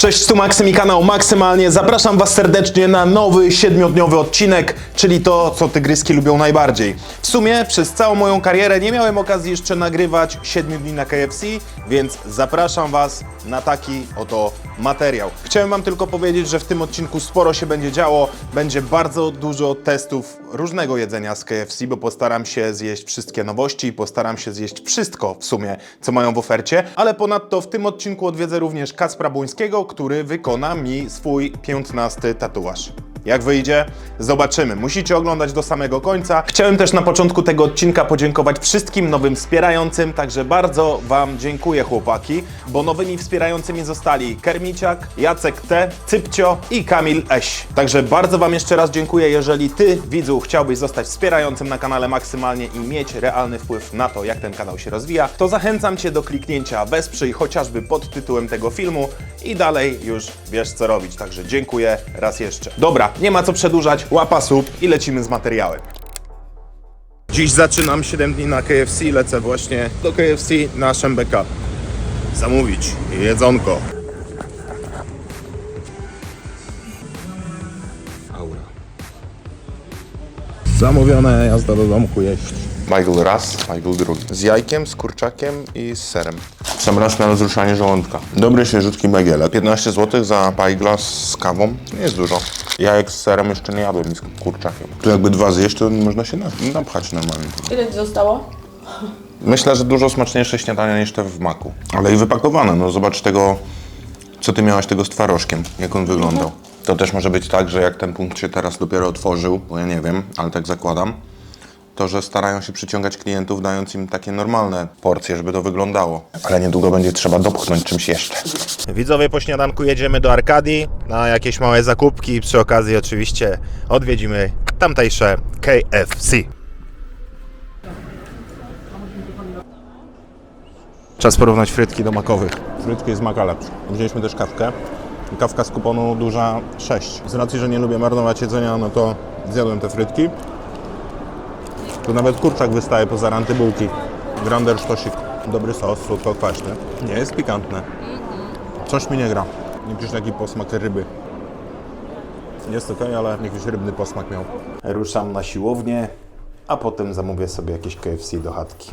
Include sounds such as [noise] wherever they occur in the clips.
Cześć, tu Maksym i kanał Maksymalnie. Zapraszam Was serdecznie na nowy siedmiodniowy odcinek, czyli to, co tygryski lubią najbardziej. W sumie przez całą moją karierę nie miałem okazji jeszcze nagrywać 7 dni na KFC, więc zapraszam Was na taki oto materiał. Chciałem Wam tylko powiedzieć, że w tym odcinku sporo się będzie działo. Będzie bardzo dużo testów różnego jedzenia z KFC, bo postaram się zjeść wszystkie nowości, postaram się zjeść wszystko w sumie, co mają w ofercie, ale ponadto w tym odcinku odwiedzę również Kacpra Błońskiego, który wykona mi swój 15 tatuaż. Jak wyjdzie? Zobaczymy. Musicie oglądać do samego końca. Chciałem też na początku tego odcinka podziękować wszystkim nowym wspierającym, także bardzo Wam dziękuję chłopaki, bo nowymi wspierającymi zostali Kermiciak, Jacek T, Cypcio i Kamil Eś. Także bardzo Wam jeszcze raz dziękuję. Jeżeli Ty, widzu, chciałbyś zostać wspierającym na kanale maksymalnie i mieć realny wpływ na to, jak ten kanał się rozwija, to zachęcam Cię do kliknięcia wesprzyj chociażby pod tytułem tego filmu i dalej już wiesz co robić. Także dziękuję raz jeszcze. Dobra, nie ma co przedłużać, łapa sub i lecimy z materiałem. Dziś zaczynam 7 dni na KFC, lecę właśnie do KFC na Szembeka. Zamówić jedzonko. Aura. Zamówione, jazda do domku jeść. Michael raz, Michael drugi. Z jajkiem, z kurczakiem i z serem. Sam raz na rozruszanie żołądka. Dobry świeżutki bagielek. 15 zł za pajglas z kawą. Nie jest dużo. Jajek z serem jeszcze nie jadłem i z kurczakiem. Tu jakby dwa zjeść, to można się na- napchać normalnie. Ile ci zostało? Myślę, że dużo smaczniejsze śniadania niż te w maku. Ale i wypakowane. No zobacz tego, co ty miałaś tego z twarożkiem, jak on wyglądał. To też może być tak, że jak ten punkt się teraz dopiero otworzył, bo ja nie wiem, ale tak zakładam, to że starają się przyciągać klientów, dając im takie normalne porcje, żeby to wyglądało. Ale niedługo będzie trzeba dopchnąć czymś jeszcze. Widzowie, po śniadanku jedziemy do Arkadii na jakieś małe zakupki i przy okazji oczywiście odwiedzimy tamtejsze KFC. Czas porównać frytki do makowych. Frytki z maka lepsze. Wzięliśmy też kawkę. Kawka z kuponu duża 6. Z racji, że nie lubię marnować jedzenia, no to zjadłem te frytki. Tu nawet kurczak wystaje poza ranty bułki. Grander sztosik. Dobry sos, słodko-kwaśny. Nie jest pikantne. Coś mi nie gra. Jakiś taki posmak ryby. Jest ok, ale jakiś rybny posmak miał. Ruszam na siłownię, a potem zamówię sobie jakieś KFC do chatki.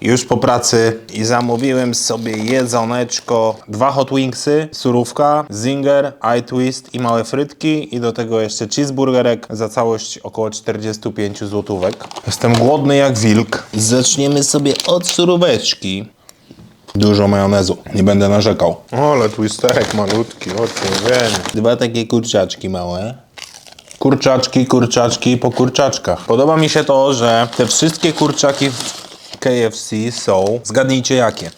Już po pracy i zamówiłem sobie jedzoneczko, dwa hot wingsy, surówka, zinger, eye twist i małe frytki i do tego jeszcze cheeseburgerek za całość około 45 złotówek. Jestem głodny jak wilk. Zaczniemy sobie od suróweczki. Dużo majonezu, nie będę narzekał. O, ale twisterek malutki, o człowiek. Dwa takie kurczaczki małe. Kurczaczki, kurczaczki po kurczaczkach. Podoba mi się to, że te wszystkie kurczaki w KFC są, zgadnijcie jakie.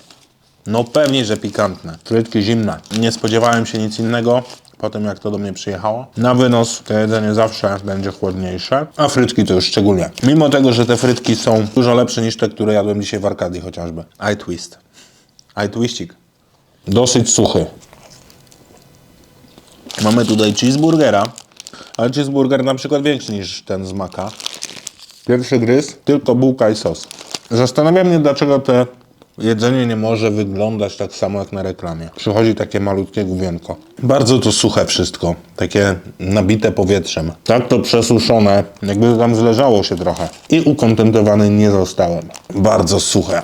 No pewnie, że pikantne. Frytki zimne. Nie spodziewałem się nic innego po tym, jak to do mnie przyjechało. Na wynos to jedzenie zawsze będzie chłodniejsze, a frytki to już szczególnie. Mimo tego, że te frytki są dużo lepsze niż te, które jadłem dzisiaj w Arkadii chociażby. I twist. I twistik. Dosyć suchy. Mamy tutaj cheeseburgera, ale cheeseburger na przykład większy niż ten z maka. Pierwszy gryz, tylko bułka i sos. Zastanawiam mnie, dlaczego te jedzenie nie może wyglądać tak samo jak na reklamie. Przychodzi takie malutkie główienko. Bardzo to suche wszystko, takie nabite powietrzem. Tak to przesuszone, jakby tam zleżało się trochę. I ukontentowany nie zostałem. Bardzo suche.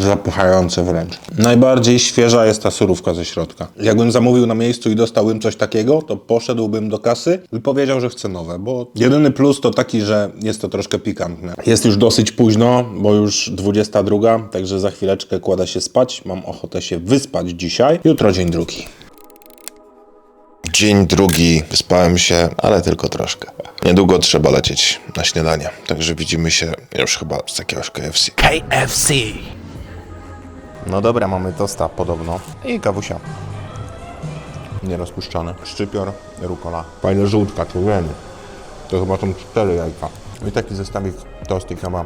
Zapychające wręcz. Najbardziej świeża jest ta surówka ze środka. Jakbym zamówił na miejscu i dostałbym coś takiego, to poszedłbym do kasy i powiedział, że chcę nowe, bo jedyny plus to taki, że jest to troszkę pikantne. Jest już dosyć późno, bo już 22, także za chwileczkę kładę się spać. Mam ochotę się wyspać dzisiaj. Jutro dzień drugi. Dzień drugi, wyspałem się, ale tylko troszkę. Niedługo trzeba lecieć na śniadanie, także widzimy się już chyba z jakiegoś KFC. KFC. No dobra, mamy tosta podobno. I kawusia. Nierozpuszczony. Szczypior, rukola. Fajne żółtka, człowiek. To chyba są cztery jajka. I taki zestawik tost i kawa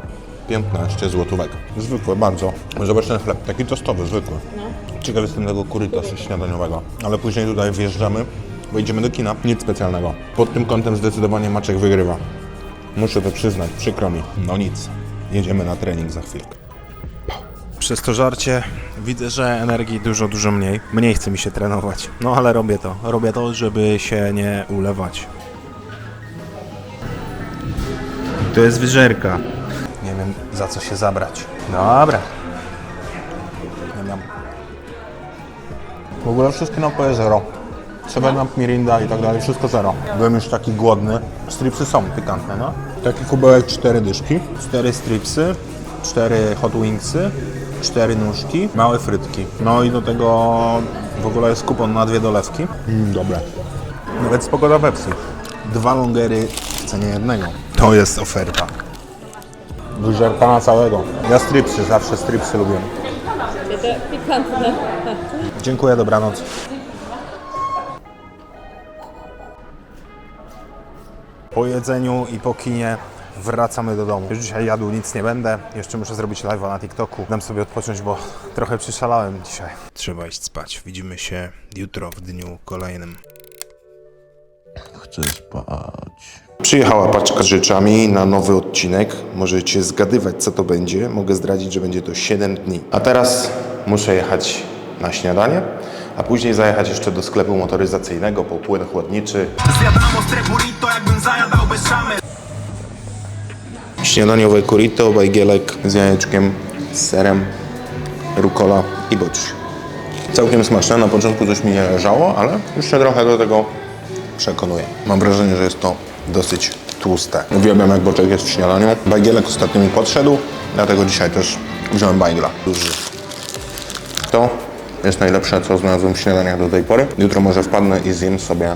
15 złotówek. Zwykły, bardzo. Zobacz ten chleb, taki tostowy, zwykły. Ciekaw jestem tego kurytosu śniadaniowego. Ale później tutaj wjeżdżamy, wejdziemy do kina. Nic specjalnego. Pod tym kątem zdecydowanie Maciek wygrywa. Muszę to przyznać, przykro mi. No nic. Jedziemy na trening za chwilkę. Przez to żarcie widzę, że energii dużo, dużo mniej. Mniej chce mi się trenować. No ale robię to. Robię to, żeby się nie ulewać. To jest wyżerka. Nie wiem za co się zabrać. Dobra. Nie mam. W ogóle wszystkie napoje zero. Seven Up, Mirinda i tak dalej, wszystko zero. Byłem już taki głodny. Stripsy są pikantne, no. Taki kubełek, cztery dyszki. Cztery stripsy, cztery hot wingsy, cztery nóżki, małe frytki. No i do tego w ogóle jest kupon na dwie dolewki. Mm, dobre. Nawet spogoda Pepsi. Dwa longery w cenie jednego. To jest oferta. Wyżerka na całego. Ja stripsy, zawsze stripsy lubię. Pikantne. Dziękuję, dobranoc. Po jedzeniu i po kinie wracamy do domu. Już dzisiaj jadł nic nie będę. Jeszcze muszę zrobić live'a na TikToku. Dam sobie odpocząć, bo trochę przyszalałem dzisiaj. Trzeba iść spać. Widzimy się jutro w dniu kolejnym. Chcę spać. Przyjechała paczka z rzeczami na nowy odcinek. Możecie zgadywać, co to będzie. Mogę zdradzić, że będzie to 7 dni. A teraz muszę jechać na śniadanie, a później zajechać jeszcze do sklepu motoryzacyjnego po płyn chłodniczy. Zjadam ostre burrito, jakbym zajadał bez szamy Śniadaniowe kurito, bajgielek z jajeczkiem, z serem, rukola i bocz. Całkiem smaczne. Na początku coś mi nie leżało, ale się trochę do tego przekonuję. Mam wrażenie, że jest to dosyć tłuste. Uwielbiam jak boczek jest w śniadaniu. Bajgielek ostatnio mi podszedł, dlatego dzisiaj też wziąłem bajgla. Duży. To jest najlepsze, co znalazłem w śniadaniach do tej pory. Jutro może wpadnę i zjem sobie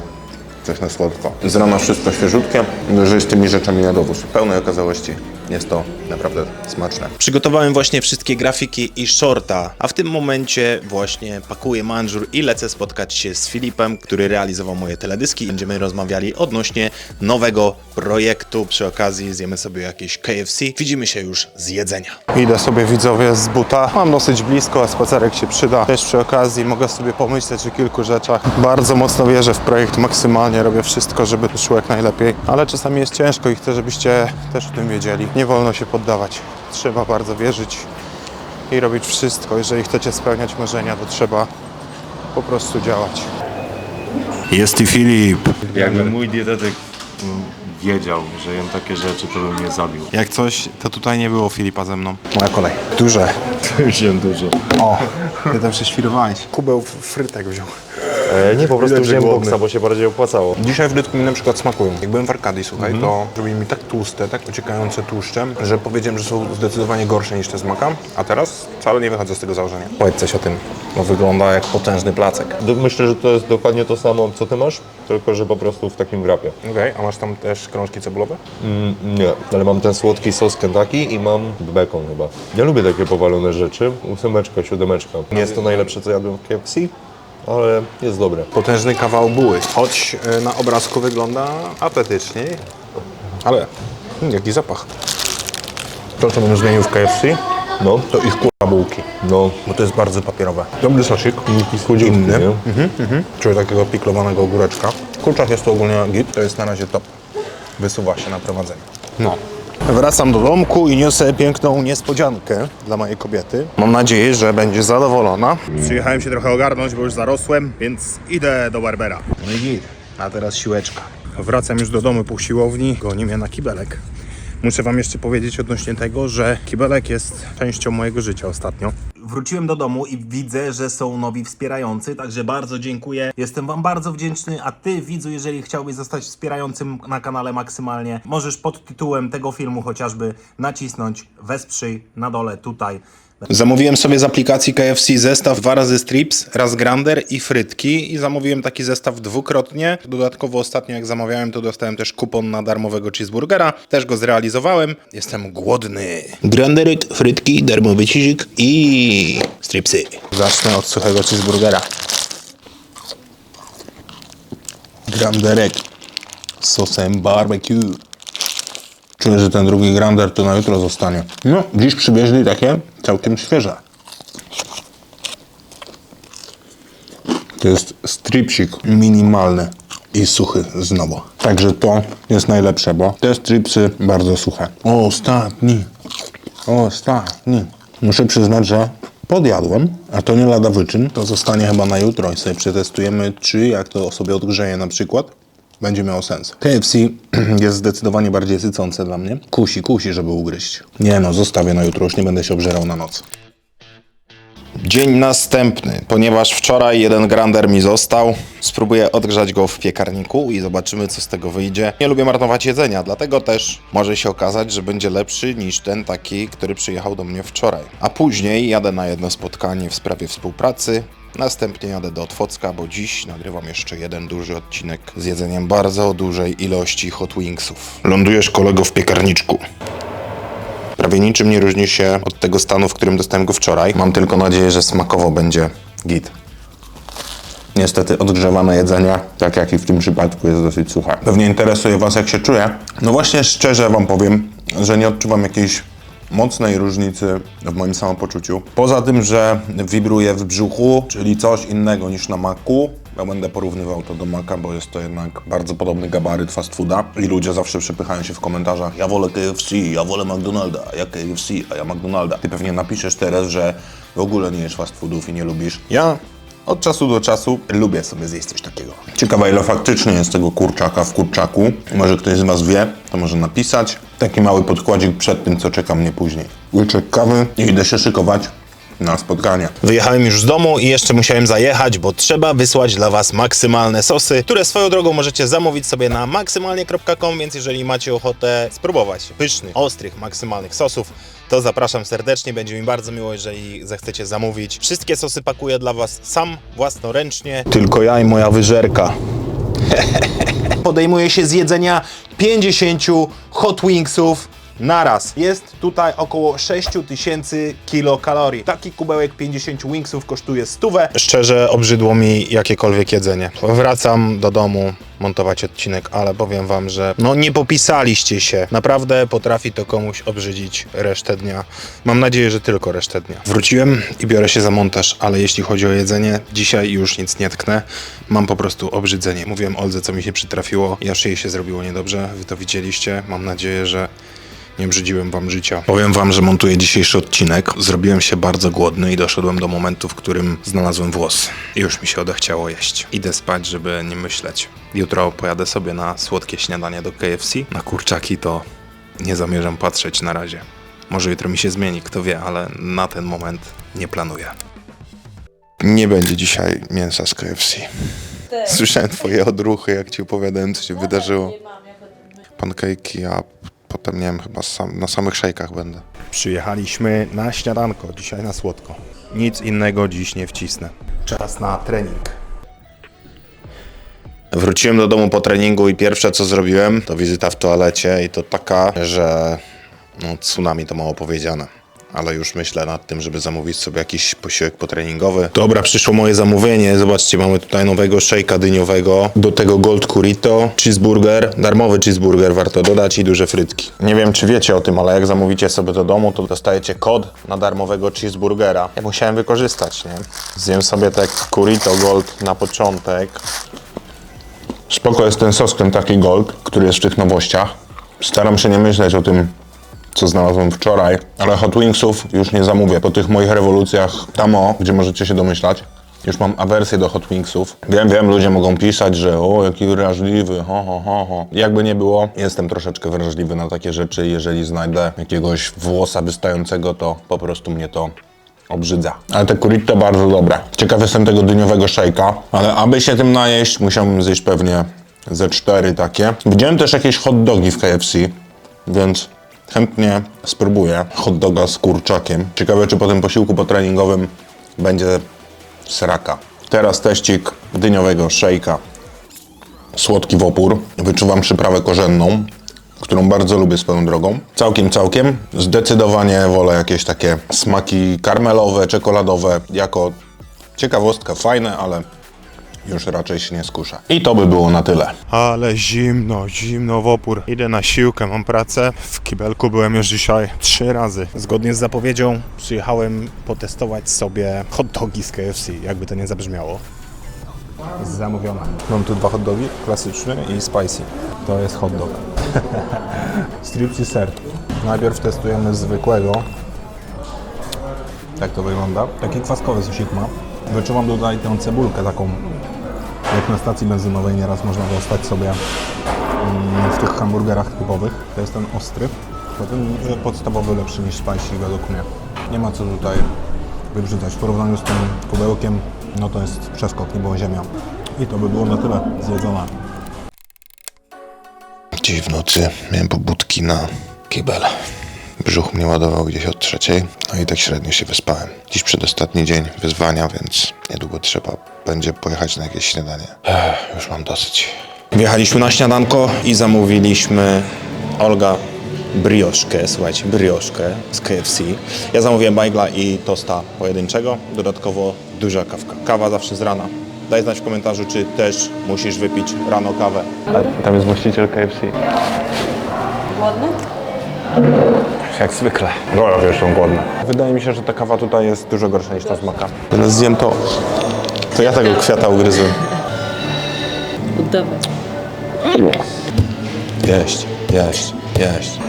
coś na słodko. Z rana wszystko świeżutkie, że z tymi rzeczami na dowóz. Pełnej okazałości jest to naprawdę smaczne. Przygotowałem właśnie wszystkie grafiki i shorta, a w tym momencie właśnie pakuję manżur i lecę spotkać się z Filipem, który realizował moje teledyski. Będziemy rozmawiali odnośnie nowego projektu. Przy okazji zjemy sobie jakieś KFC. Widzimy się już z jedzenia. Idę sobie widzowie z buta. Mam dosyć blisko, a spacerek się przyda. Też przy okazji mogę sobie pomyśleć o kilku rzeczach. Bardzo mocno wierzę w projekt maksymalnie. Robię wszystko, żeby to szło jak najlepiej. Ale czasami jest ciężko i chcę, żebyście też o tym wiedzieli. Nie wolno się poddawać. Trzeba bardzo wierzyć i robić wszystko. Jeżeli chcecie spełniać marzenia, to trzeba po prostu działać. Jest i Filip. Jakby mój dietetyk mm, wiedział, że jem takie rzeczy, to by mnie zabił. Jak coś, to tutaj nie było Filipa ze mną. Moja kolej. Duże. [laughs] Już jem dużo. O, ty tam prześwirowałeś. Kubeł frytek wziął. E, nie, po prostu Widać, że wziąłem głodny. boksa, bo się bardziej opłacało. Dzisiaj frytki mi na przykład smakują. Jak byłem w Arkadii, słuchaj, to zrobili mi tak tłuste, tak ociekające tłuszczem, że powiedziałem, że są zdecydowanie gorsze niż te z maka, a teraz wcale nie wychodzę z tego założenia. Powiedz coś o tym, bo wygląda jak potężny placek. Do- Myślę, że to jest dokładnie to samo, co ty masz, tylko że po prostu w takim wrapie. Okej, a masz tam też krążki cebulowe? Mm, nie, ale mam ten słodki sos Kentucky i mam bekon chyba. Ja lubię takie powalone rzeczy. Ósemeczka, siódemeczka. Nie jest to najlepsze, co jadłem w KFC, ale jest dobre. Potężny kawał buły. Choć e, na obrazku wygląda apetycznie, ale mm, jaki zapach. To, co bym zmienił w KFC, No, to ich kurwa bułki, no, bo to jest bardzo papierowe. Dobry sosik, chudziutki, inny. nie? Mhm. Czuję takiego piklowanego ogóreczka. Kurczak jest to ogólnie git, to jest na razie top. Wysuwa się na prowadzenie. No. Wracam do domku i niosę piękną niespodziankę dla mojej kobiety. Mam nadzieję, że będzie zadowolona. Przyjechałem się trochę ogarnąć, bo już zarosłem, więc idę do Barbera. No i git. A teraz siłeczka. Wracam już do domu po siłowni, goni mnie na kibelek. Muszę wam jeszcze powiedzieć odnośnie tego, że kibelek jest częścią mojego życia ostatnio. Wróciłem do domu i widzę, że są nowi wspierający, także bardzo dziękuję. Jestem Wam bardzo wdzięczny, a Ty, widzu, jeżeli chciałbyś zostać wspierającym na kanale maksymalnie, możesz pod tytułem tego filmu chociażby nacisnąć wesprzyj na dole tutaj. Zamówiłem sobie z aplikacji KFC zestaw dwa razy strips, raz grander i frytki i zamówiłem taki zestaw dwukrotnie. Dodatkowo ostatnio jak zamawiałem to dostałem też kupon na darmowego cheeseburgera. Też go zrealizowałem. Jestem głodny. Granderek, frytki, darmowy cheesik i stripsy. Zacznę od suchego cheeseburgera. Granderek z sosem barbecue. Czuję, że ten drugi grander to na jutro zostanie. No, dziś przywieźli takie całkiem świeże. To jest stripsik minimalny i suchy znowu. Także to jest najlepsze, bo te stripsy bardzo suche. Ostatni. Ostatni. Muszę przyznać, że podjadłem, a to nie lada wyczyn. To zostanie chyba na jutro i sobie przetestujemy, czy jak to sobie odgrzeje na przykład, będzie miało sens. KFC [clears throat] jest zdecydowanie bardziej sycące dla mnie. Kusi, kusi, żeby ugryźć. Nie no, zostawię na jutro, już nie będę się obżerał na noc. Dzień następny, ponieważ wczoraj jeden grander mi został, spróbuję odgrzać go w piekarniku i zobaczymy co z tego wyjdzie. Nie lubię marnować jedzenia, dlatego też może się okazać, że będzie lepszy niż ten taki, który przyjechał do mnie wczoraj. A później jadę na jedno spotkanie w sprawie współpracy. Następnie jadę do Otwocka, bo dziś nagrywam jeszcze jeden duży odcinek z jedzeniem bardzo dużej ilości hot wingsów. Lądujesz kolego w piekarniczku. Prawie niczym nie różni się od tego stanu, w którym dostałem go wczoraj. Mam tylko nadzieję, że smakowo będzie git. Niestety odgrzewane jedzenie, tak jak i w tym przypadku, jest dosyć suche. Pewnie interesuje Was, jak się czuję. No właśnie szczerze Wam powiem, że nie odczuwam jakiejś mocnej różnicy w moim samopoczuciu. Poza tym, że wibruje w brzuchu, czyli coś innego niż na maku. Ja będę porównywał to do maka, bo jest to jednak bardzo podobny gabaryt fast fooda. I ludzie zawsze przepychają się w komentarzach ja wolę KFC, ja wolę McDonalda, ja KFC, a ja McDonalda. Ty pewnie napiszesz teraz, że w ogóle nie jesz fast foodów i nie lubisz. Ja od czasu do czasu lubię sobie zjeść coś takiego. Ciekawe ile faktycznie jest tego kurczaka w kurczaku. Może ktoś z Was wie, to może napisać. Taki mały podkładzik przed tym, co czeka mnie później. Łyczek kawy i idę się szykować na spotkanie. Wyjechałem już z domu i jeszcze musiałem zajechać, bo trzeba wysłać dla Was maksymalne sosy, które swoją drogą możecie zamówić sobie na maksymalnie.com, więc jeżeli macie ochotę spróbować pysznych, ostrych, maksymalnych sosów, to zapraszam serdecznie. Będzie mi bardzo miło, jeżeli zechcecie zamówić. Wszystkie sosy pakuję dla Was sam, własnoręcznie. Tylko ja i moja wyżerka. [laughs] Podejmuję się z jedzenia 50 hot wingsów naraz. Jest tutaj około 6000 kilokalorii. Taki kubełek 50 wingsów kosztuje stówę. Szczerze obrzydło mi jakiekolwiek jedzenie. Wracam do domu montować odcinek, ale powiem wam, że no nie popisaliście się. Naprawdę potrafi to komuś obrzydzić resztę dnia. Mam nadzieję, że tylko resztę dnia. Wróciłem i biorę się za montaż, ale jeśli chodzi o jedzenie, dzisiaj już nic nie tknę. Mam po prostu obrzydzenie. Mówiłem Oldze, co mi się przytrafiło. Aż jej się zrobiło niedobrze. Wy to widzieliście. Mam nadzieję, że nie brzydziłem wam życia. Powiem wam, że montuję dzisiejszy odcinek. Zrobiłem się bardzo głodny i doszedłem do momentu, w którym znalazłem włos. I już mi się odechciało jeść. Idę spać, żeby nie myśleć. Jutro pojadę sobie na słodkie śniadanie do KFC. Na kurczaki to nie zamierzam patrzeć na razie. Może jutro mi się zmieni, kto wie, ale na ten moment nie planuję. Nie będzie dzisiaj mięsa z KFC. Słyszałem twoje odruchy, jak ci opowiadałem, co się wydarzyło. Pankejki, a potem nie wiem, chyba sam, na samych szejkach będę. Przyjechaliśmy na śniadanko, dzisiaj na słodko. Nic innego dziś nie wcisnę. Czas na trening. Wróciłem do domu po treningu i pierwsze co zrobiłem to wizyta w toalecie i to taka, że no, tsunami to mało powiedziane. Ale już myślę nad tym, żeby zamówić sobie jakiś posiłek potreningowy. Dobra, przyszło moje zamówienie. Zobaczcie, mamy tutaj nowego szejka dyniowego. Do tego Gold Curito, cheeseburger, darmowy cheeseburger warto dodać i duże frytki. Nie wiem, czy wiecie o tym, ale jak zamówicie sobie do domu, to dostajecie kod na darmowego cheeseburgera. Ja musiałem wykorzystać, nie? Zjem sobie te Curito Gold na początek. Spoko jest ten sos Kentucky Gold, który jest w tych nowościach. Staram się nie myśleć o tym, co znalazłem wczoraj, ale Hot Wingsów już nie zamówię. Po tych moich rewolucjach tamo, gdzie możecie się domyślać, już mam awersję do Hot Wingsów. Wiem, wiem, ludzie mogą pisać, że o, jaki wrażliwy, ho, ho, ho, ho. Jakby nie było, jestem troszeczkę wrażliwy na takie rzeczy. Jeżeli znajdę jakiegoś włosa wystającego, to po prostu mnie to obrzydza. Ale te curito bardzo dobre. Ciekaw jestem tego dyniowego szejka, ale aby się tym najeść, musiałbym zjeść pewnie ze cztery takie. Widziałem też jakieś hot dogi w KFC, więc chętnie spróbuję hot doga z kurczakiem. Ciekawe, czy po tym posiłku potreningowym będzie sraka. Teraz teścik dyniowego szejka. Słodki w opór. Wyczuwam przyprawę korzenną, którą bardzo lubię swoją drogą. Całkiem, całkiem. Zdecydowanie wolę jakieś takie smaki karmelowe, czekoladowe. Jako ciekawostka fajne, ale już raczej się nie skuszę. I to by było na tyle. Ale zimno, zimno w opór. Idę na siłkę, mam pracę. W kibelku byłem już dzisiaj trzy razy. Zgodnie z zapowiedzią przyjechałem potestować sobie hot dogi z KFC, jakby to nie zabrzmiało. Zamówiona. Mam tu dwa hot dogi, klasyczny i spicy. To jest hot dog. [laughs] Strips i ser. Najpierw testujemy zwykłego. jak to wygląda. Taki kwaskowy sosik ma. Wyczuwam tutaj tę cebulkę taką, jak na stacji benzynowej nieraz można dostać sobie mm, w tych hamburgerach typowych. To jest ten ostry. Potem podstawowy lepszy niż spicy według mnie. Nie ma co tutaj wybrzydzać. W porównaniu z tym kubełkiem, no to jest przeskok, nie było ziemia. I to by było na tyle zjedzone. Dziś w nocy miałem pobudki na kibel. Brzuch mnie ładował gdzieś od trzeciej, no i tak średnio się wyspałem. Dziś przedostatni dzień wyzwania, więc niedługo trzeba będzie pojechać na jakieś śniadanie. Ech, już mam dosyć. Wjechaliśmy na śniadanko i zamówiliśmy Olga brioszkę, słuchajcie, brioszkę z KFC. Ja zamówiłem bajgla i tosta pojedynczego, dodatkowo duża kawka. Kawa zawsze z rana. Daj znać w komentarzu, czy też musisz wypić rano kawę. Tam jest właściciel KFC. Głodny? Jak zwykle. No, ja wiesz, są głodne. Wydaje mi się, że ta kawa tutaj jest dużo gorsza niż ta z maka. Teraz zjem to. To ja tego kwiata ugryzłem. Oddawaj. Jeść, jeść, jeść.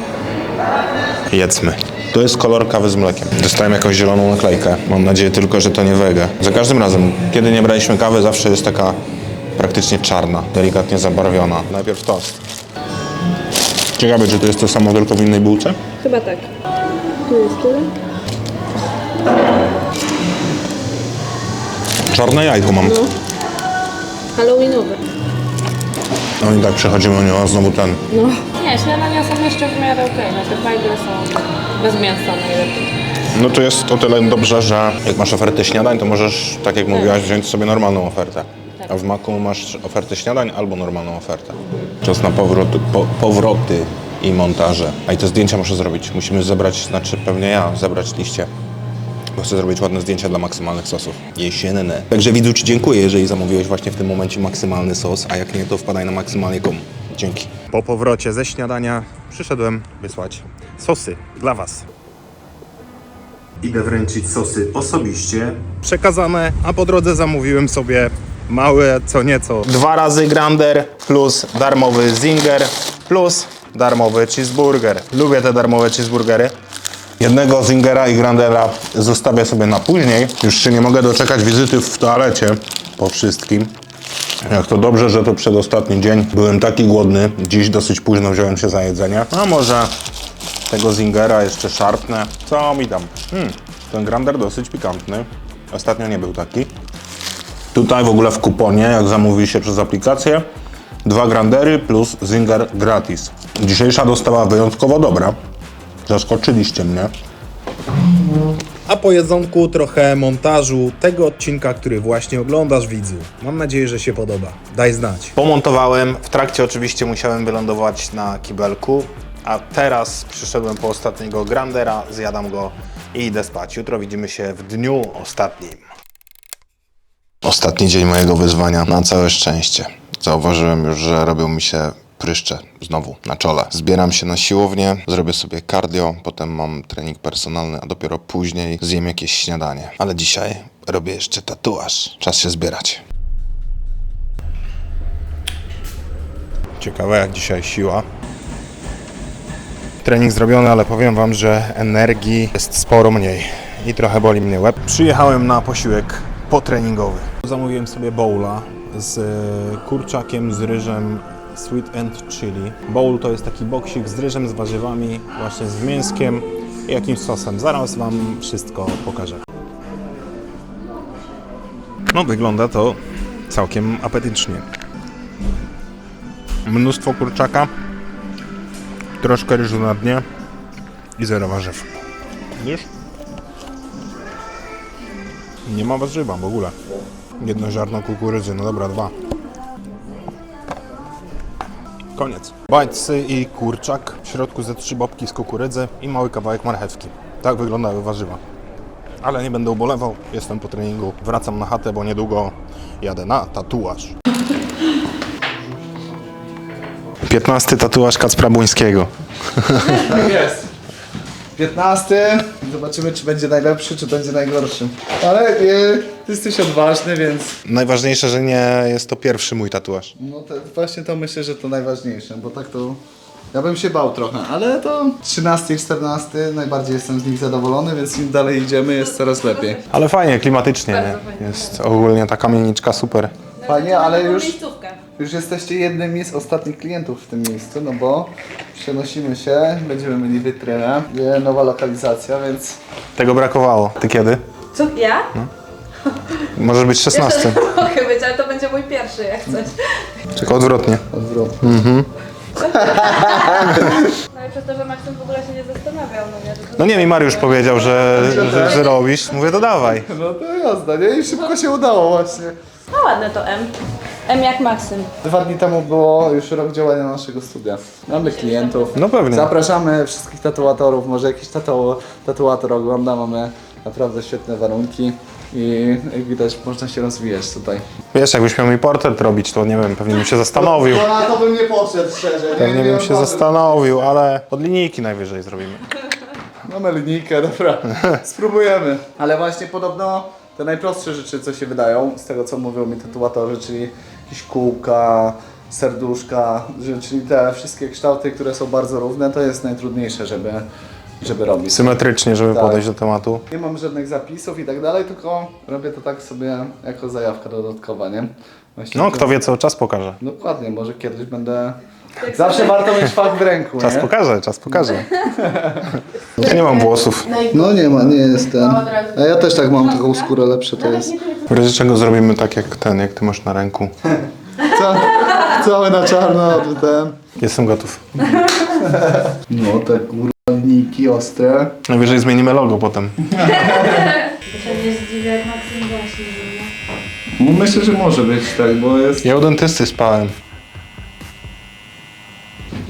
Jedzmy. To jest kolor kawy z mlekiem. Dostałem jakąś zieloną naklejkę. Mam nadzieję tylko, że to nie wege. Za każdym razem, kiedy nie braliśmy kawy, zawsze jest taka praktycznie czarna, delikatnie zabarwiona. Najpierw tost. Ciekawe, czy to jest to samo tylko w innej bułce? Chyba tak. Tu jest tyle. Czarne jajko mam. Halloweenowy. No i tak przechodzimy o nią, a znowu ten. No. Nie, śniadania są jeszcze w miarę okej. Okay. Te bajgle są bez mięsa najlepiej. No to jest o tyle dobrze, że jak masz ofertę śniadań, to możesz, tak jak mówiłaś, wziąć sobie normalną ofertę. A w Macu masz ofertę śniadań albo normalną ofertę. Czas na po, powroty i montaże. A i te zdjęcia muszę zrobić. Musimy zebrać, znaczy pewnie ja, zebrać liście. Bo chcę zrobić ładne zdjęcia dla maksymalnych sosów. Jesienne. Także widzu Ci dziękuję, jeżeli zamówiłeś właśnie w tym momencie maksymalny sos, a jak nie, to wpadaj na maksymalnie.com. Dzięki. Po powrocie ze śniadania przyszedłem wysłać sosy dla Was. Idę wręczyć sosy osobiście. Przekazane, a po drodze zamówiłem sobie małe co nieco. Dwa razy grander plus darmowy zinger plus darmowy cheeseburger. Lubię te darmowe cheeseburgery. Jednego zingera i grandera zostawię sobie na później. Już się nie mogę doczekać wizyty w toalecie po wszystkim. Jak to dobrze, że to przedostatni dzień. Byłem taki głodny. Dziś dosyć późno wziąłem się za jedzenie. A może tego zingera jeszcze szarpnę. Co mi tam? Hmm, ten grander dosyć pikantny. Ostatnio nie był taki. Tutaj w ogóle w kuponie, jak zamówi się przez aplikację, dwa grandery plus zinger gratis. Dzisiejsza dostawa wyjątkowo dobra. Zaskoczyliście mnie. A po jedzonku trochę montażu tego odcinka, który właśnie oglądasz, widzu. Mam nadzieję, że się podoba. Daj znać. Pomontowałem. W trakcie oczywiście musiałem wylądować na kibelku. A teraz przyszedłem po ostatniego grandera, zjadam go i idę spać. Jutro widzimy się w dniu ostatnim. Ostatni dzień mojego wyzwania, na całe szczęście. Zauważyłem już, że robią mi się pryszcze znowu na czole. Zbieram się na siłownię, zrobię sobie cardio, potem mam trening personalny, a dopiero później zjem jakieś śniadanie. Ale dzisiaj robię jeszcze tatuaż. Czas się zbierać. Ciekawe jak dzisiaj siła. Trening zrobiony, ale powiem Wam, że energii jest sporo mniej i trochę boli mnie łeb. Przyjechałem na posiłek potreningowy. Zamówiłem sobie bowla z e, kurczakiem, z ryżem sweet and chili. Bowl to jest taki boksik z ryżem, z warzywami, właśnie z mięskiem i jakimś sosem. Zaraz Wam wszystko pokażę. No, wygląda to całkiem apetycznie. Mnóstwo kurczaka, troszkę ryżu na dnie i zero warzyw. Widzisz? Nie ma warzywa w ogóle. Jedno ziarno kukurydzy, no dobra, dwa. Koniec. Bajcy i kurczak, w środku ze trzy bobki z kukurydzy i mały kawałek marchewki. Tak wyglądały warzywa. Ale nie będę ubolewał, jestem po treningu. Wracam na chatę, bo niedługo jadę na tatuaż. 15 tatuaż Kacpra Błońskiego. Jest. 15. Zobaczymy, czy będzie najlepszy, czy będzie najgorszy. Ale e, ty jesteś odważny, więc Najważniejsze, że nie jest to pierwszy mój tatuaż. no to właśnie to myślę, że to najważniejsze, bo tak to Ja bym się bał trochę, ale to 13 i 14 najbardziej jestem z nich zadowolony, więc im dalej idziemy jest coraz lepiej. Ale fajnie, klimatycznie. nie? Jest ogólnie ta kamieniczka super. Fajnie, ale już. Już jesteście jednymi z ostatnich klientów w tym miejscu, no bo przenosimy się, będziemy mieli wytrynę, nowa lokalizacja, więc Tego brakowało. Ty kiedy? Co, ja? [laughs] Możesz być 16. [laughs] Mogę być, ale to będzie mój pierwszy, jak coś. Tylko odwrotnie. odwrotnie. [laughs] No i przez to, że Maksym w ogóle się nie zastanawiał, no nie? No nie, mi Mariusz powiedział, że, że, że robisz. Mówię, to dawaj. No to jazda, nie? I szybko się udało właśnie. No ładne to M. M jak Maksym. Dwa dni temu było już rok działania naszego studia. Mamy klientów. No pewnie. Zapraszamy wszystkich tatuatorów, może jakiś tatu, tatuator ogląda, mamy naprawdę świetne warunki i jak widać można się rozwijać tutaj. Wiesz, jakbyś miał mi portret robić, to nie wiem, pewnie bym się zastanowił. No, na to bym nie podszedł szczerze. nie? Pewnie Nie bym się zastanowił, ale pod linijki najwyżej zrobimy. Mamy linijkę, dobra. [laughs] Spróbujemy. Ale właśnie podobno te najprostsze rzeczy, co się wydają, z tego co mówią mi tatuatorzy, czyli jakieś kółka, serduszka, czyli te wszystkie kształty, które są bardzo równe, to jest najtrudniejsze, żeby, żeby robić. Symetrycznie, żeby Tak. podejść do tematu. Nie mam żadnych zapisów i tak dalej, tylko robię to tak sobie jako zajawka dodatkowa, nie? Właśnie No, to- kto wie, co czas pokaże. Dokładnie, może kiedyś będę... Zawsze warto mieć fach w ręku, Czas nie? pokaże, czas pokaże. Ja nie mam włosów. No nie ma, nie jest ten. A ja też tak mam taką skórę lepsze to jest. W razie czego zrobimy tak jak ten, jak ty masz na ręku. [laughs] Ca całe na czarno, tu ten. Jestem gotów. No te linijki ostre. Najwyżej zmienimy logo potem. się nie zdziwię, jak Maksym właśnie No myślę, że może być tak, bo jest... Ja u dentysty spałem.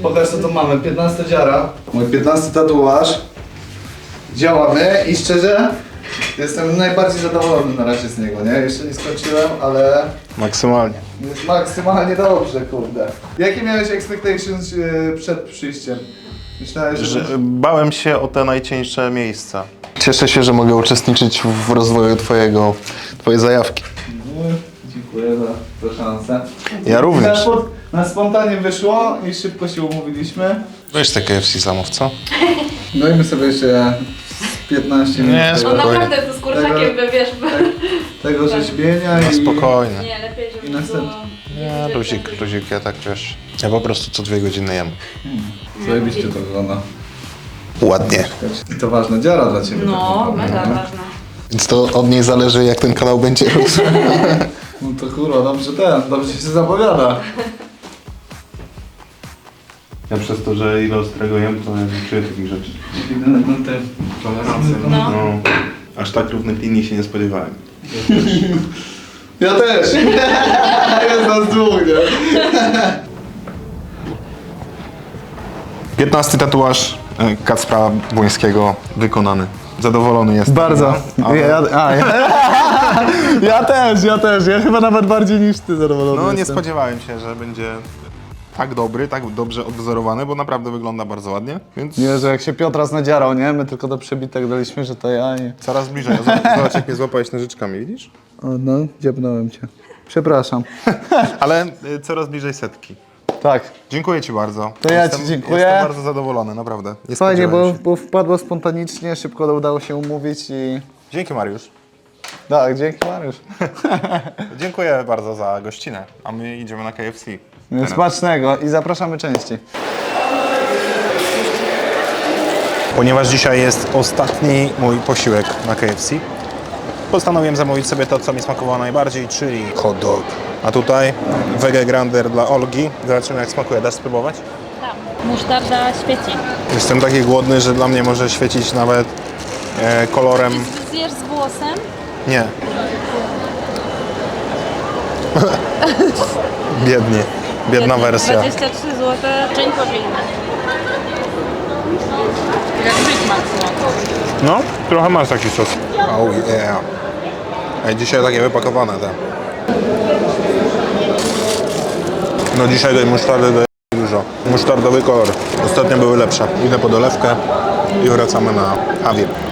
Pokaż co tu mamy, 15 dziara. Mój 15 tatuaż. Działamy i szczerze jestem najbardziej zadowolony na razie z niego, nie? Jeszcze nie skończyłem, ale Maksymalnie. jest maksymalnie dobrze, kurde. Jakie miałeś expectations e, przed przyjściem? Myślałeś, że... Że, bałem się o te najcieńsze miejsca. Cieszę się, że mogę uczestniczyć w rozwoju twojego, twojej zajawki. No, Dziękuję za, za szansę. Ja również. Na, spo, na spontanie wyszło i szybko się umówiliśmy. Weź te KFC zamów, co? No i my sobie jeszcze z 15 minut Nie, tego, No Spokojnie. naprawdę, to z kurczakiem by, wiesz, by... tego rzeźbienia No i... spokojnie. Nie, lepiej, żeby I było... następny. Nie, luzik, luzik, ja tak wiesz. Ja po prostu co dwie godziny jem. Zajebiście to wygląda. Ładnie. I to ważna dziara dla Ciebie. No, tak mega nie? ważne. Więc to od niej zależy, jak ten kanał będzie [laughs] rósł. No to kurwa, dobrze ten, dobrze się zapowiada. Ja przez to, że ile ostrego jem, to nie czuję takich rzeczy. No, no te tolerancje. No. No. No, aż tak równych linii się nie spodziewałem. Ja też. Jest nas dwóch, nie? 15 tatuaż e, Kacpra Błońskiego wykonany. Zadowolony jestem. Bardzo. Ale- Ja, a, ja, [laughs] ja też, ja też. Ja chyba nawet bardziej niż ty zadowolony No nie jestem. spodziewałem się, że będzie tak dobry, tak dobrze odwzorowany, bo naprawdę wygląda bardzo ładnie, więc Nie, że jak się Piotras nadzierał, nie? My tylko do przebitek daliśmy, że to ja i... coraz bliżej. Zobacz, [laughs] Zobacz jak mnie złapałeś nożyczkami, widzisz? O, no, dziabnąłem cię. Przepraszam. [laughs] Ale y, coraz bliżej setki. Tak. Dziękuję Ci bardzo. To ja ci dziękuję. Jestem bardzo zadowolony, naprawdę. Nie Fajnie, spodziewałem bo, się. bo wpadło spontanicznie, szybko udało się umówić i... Dzięki Mariusz. Tak, dzięki Mariusz. [laughs] Dziękuję bardzo za gościnę, a my idziemy na KFC. Smacznego i zapraszamy częściej. Ponieważ dzisiaj jest ostatni mój posiłek na KFC, postanowiłem zamówić sobie to, co mi smakowało najbardziej, czyli hot dog. A tutaj wege grander dla Olgi. Zobaczymy jak smakuje. Dasz spróbować? Musztarda świeci. Jestem taki głodny, że dla mnie może świecić nawet e, kolorem... Zjesz z włosem? Nie. [laughs] Biednie. Biedna wersja. 23 zł. Dzień powinny. Jak Mac No, trochę masz taki sos. Oh yeah. Ej, dzisiaj takie wypakowane te. No dzisiaj tej musztardy daje dużo. Musztardowy kolor. Ostatnio były lepsze. Idę po dolewkę i wracamy na Javier.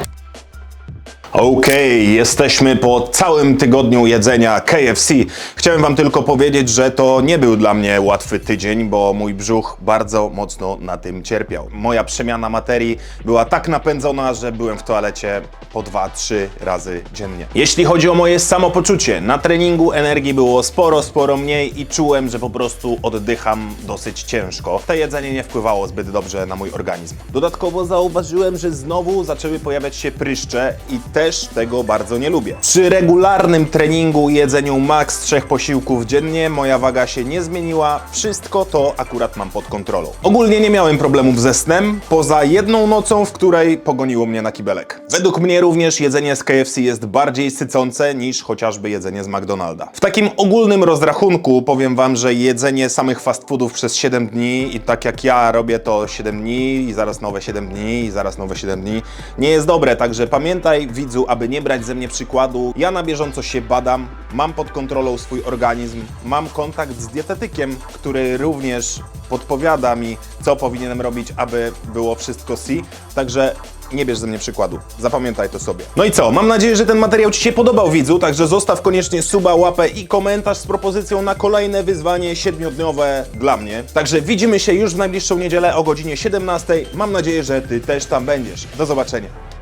Okej, jesteśmy po całym tygodniu jedzenia KFC. Chciałem Wam tylko powiedzieć, że to nie był dla mnie łatwy tydzień, bo mój brzuch bardzo mocno na tym cierpiał. Moja przemiana materii była tak napędzona, że byłem w toalecie po 2-3 razy dziennie. Jeśli chodzi o moje samopoczucie, na treningu energii było sporo, sporo mniej i czułem, że po prostu oddycham dosyć ciężko. To jedzenie nie wpływało zbyt dobrze na mój organizm. Dodatkowo zauważyłem, że znowu zaczęły pojawiać się pryszcze i też tego bardzo nie lubię. Przy regularnym treningu, jedzeniu maks trzech posiłków dziennie, moja waga się nie zmieniła. Wszystko to akurat mam pod kontrolą. Ogólnie nie miałem problemów ze snem, poza jedną nocą, w której pogoniło mnie na kibelek. Według mnie również jedzenie z KFC jest bardziej sycące niż chociażby jedzenie z McDonalda. W takim ogólnym rozrachunku powiem wam, że jedzenie samych fast foodów przez 7 dni i tak jak ja robię to 7 dni i zaraz nowe 7 dni i zaraz nowe 7 dni nie jest dobre, także pamiętaj widzu, aby nie brać ze mnie przykładu. Ja na bieżąco się badam, mam pod kontrolą swój organizm, mam kontakt z dietetykiem, który również podpowiada mi, co powinienem robić, aby było wszystko si. Także nie bierz ze mnie przykładu. Zapamiętaj to sobie. No i co? Mam nadzieję, że ten materiał Ci się podobał, widzu, także zostaw koniecznie suba, łapę i komentarz z propozycją na kolejne wyzwanie siedmiodniowe dla mnie. Także widzimy się już w najbliższą niedzielę o godzinie 17. Mam nadzieję, że Ty też tam będziesz. Do zobaczenia.